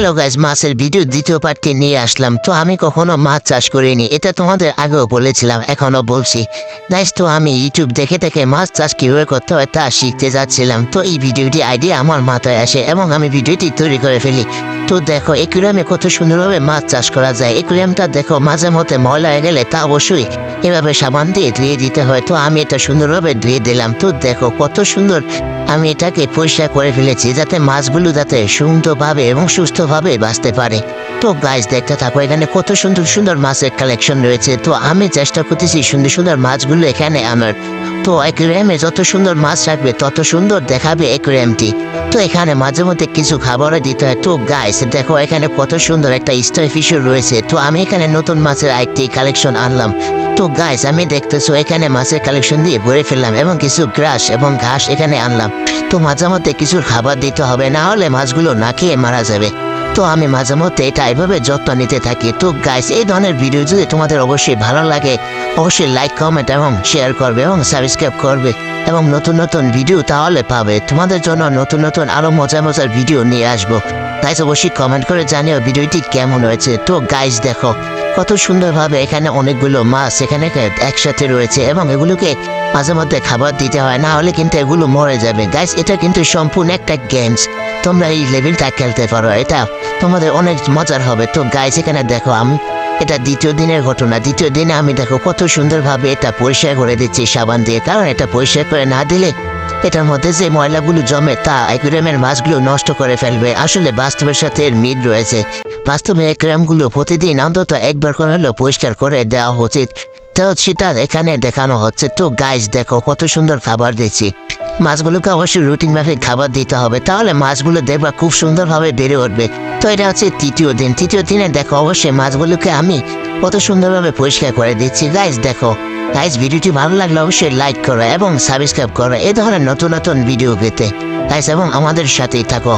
Hello guys মাছের video দ্বিতীয় পার্টটি নিয়ে আসলাম। তো আমি কখনো মাছ চাষ করিনি, এটা তোমাদের আগেও বলেছিলাম এখনও বলছি। গাইজ তো আমি ইউটিউব দেখে দেখে মাছ চাষ কীভাবে করতে হয় তা শিখতে যাচ্ছিলাম। তো এই ভিডিওটি আইডিয়া আমার মাথায় আসে এবং আমি ভিডিওটি তৈরি করে ফেলি। তো দেখো একুরিয়ামে কত সুন্দরভাবে মাছ চাষ করা যায়। একুরিয়ামটা দেখো, মাঝে মধ্যে ময়লা হয়ে গেলে তা অবশ্যই এভাবে সাবান দিয়ে ধুয়ে দিতে হয়। তো আমি এটা সুন্দরভাবে ধুয়ে দিলাম। তো দেখো, কত সুন্দর আমি এটাকে পরিষ্কার করে ফেলেছি যাতে মাছগুলো যাতে সুন্দরভাবে এবং সুস্থভাবে বাঁচতে পারে। তো গাছ দেখতে থাকো, এখানে কত সুন্দর সুন্দর মাছের কালেকশন রয়েছে। তো আমি চেষ্টা করতেছি সুন্দর সুন্দর মাছগুলো এখানে আনার তো অ্যাকুরিয়ামে যত সুন্দর মাছ রাখবে, তত সুন্দর দেখাবে অ্যাকুরিয়ামটি তো এখানে মাঝে মধ্যে কিছু খাবারও দিতে হয়। তো গাইস দেখো এখানে কত সুন্দর একটা স্টার ফিশও রয়েছে। তো আমি এখানে নতুন মাছের আরেকটি কালেকশন আনলাম। তো গাইস আমি দেখতেছো এখানে মাছের কালেকশন দিয়ে ভরে ফেললাম এবং কিছু গ্রাস এবং ঘাস এখানে আনলাম। তো মাঝে মধ্যে কিছু খাবার দিতে হবে, না হলে মাছগুলো না খেয়ে মারা যাবে। তো আমি মাঝে মধ্যে এটা এভাবে যত্ন নিতে থাকি। তো গাইস এই ধরনের ভিডিও যদি তোমাদের অবশ্যই ভালো লাগে, অবশ্যই লাইক কমেন্ট এবং শেয়ার করবে এবং সাবস্ক্রাইব করবে এবং নতুন নতুন ভিডিও তাহলে পাবে। তোমাদের জন্য নতুন নতুন আরও মজা মজার ভিডিও নিয়ে আসব। গাইস অবশ্যই কমেন্ট করে জানিও ভিডিওটি কেমন হয়েছে। তো গাইস দেখো, কত সুন্দরভাবে এখানে অনেকগুলো মাছ এখানে একসাথে রয়েছে এবং এগুলোকে মাঝে মধ্যে খাবার দিতে হয়, না হলে কিন্তু এগুলো মরে যাবে। গাইস এটা কিন্তু সম্পূর্ণ একটা গেমস তোমরা এই লেভেলটা খেলতে পারো। এটা তোমাদের অনেক মজার হবে। তো গাইস এখানে দেখো, আমি এটা দ্বিতীয় দিনের ঘটনা। দ্বিতীয় দিনে আমি দেখো, কত সুন্দরভাবে এটা পরিষ্কার করে দিচ্ছি সাবান দিয়ে। কারণ এটা পরিষ্কার করে না দিলে এটার মধ্যে যে ময়লাগুলো জমে, তা অ্যাকুরিয়ামের মাছগুলো নষ্ট করে ফেলবে। আসলে বাস্তবের সাথে এর মিল রয়েছে। বাস্তবে অ্যাকুরিয়ামগুলো প্রতিদিন অন্তত একবার করে হলেও পরিষ্কার করে দেওয়া উচিত। তো সেটা এখানে দেখানো হচ্ছে। তো গাইস দেখো, কত সুন্দর খাবার দিচ্ছি। মাছগুলোকে অবশ্যই রুটিন মাফিক খাবার দিতে হবে। তাহলে মাছগুলো দেখবা খুব সুন্দরভাবে বেড়ে উঠবে। তো এটা হচ্ছে তৃতীয় দিন। তৃতীয় দিনে দেখো অবশ্যই মাছগুলোকে আমি কত সুন্দরভাবে পরিষ্কার করে দিচ্ছি। গাইজ দেখো গাইজ ভিডিওটি ভালো লাগলে অবশ্যই লাইক করো এবং সাবস্ক্রাইব করো। এ ধরনের নতুন নতুন ভিডিও পেতে। গাইজ এবং আমাদের সাথেই থাকো।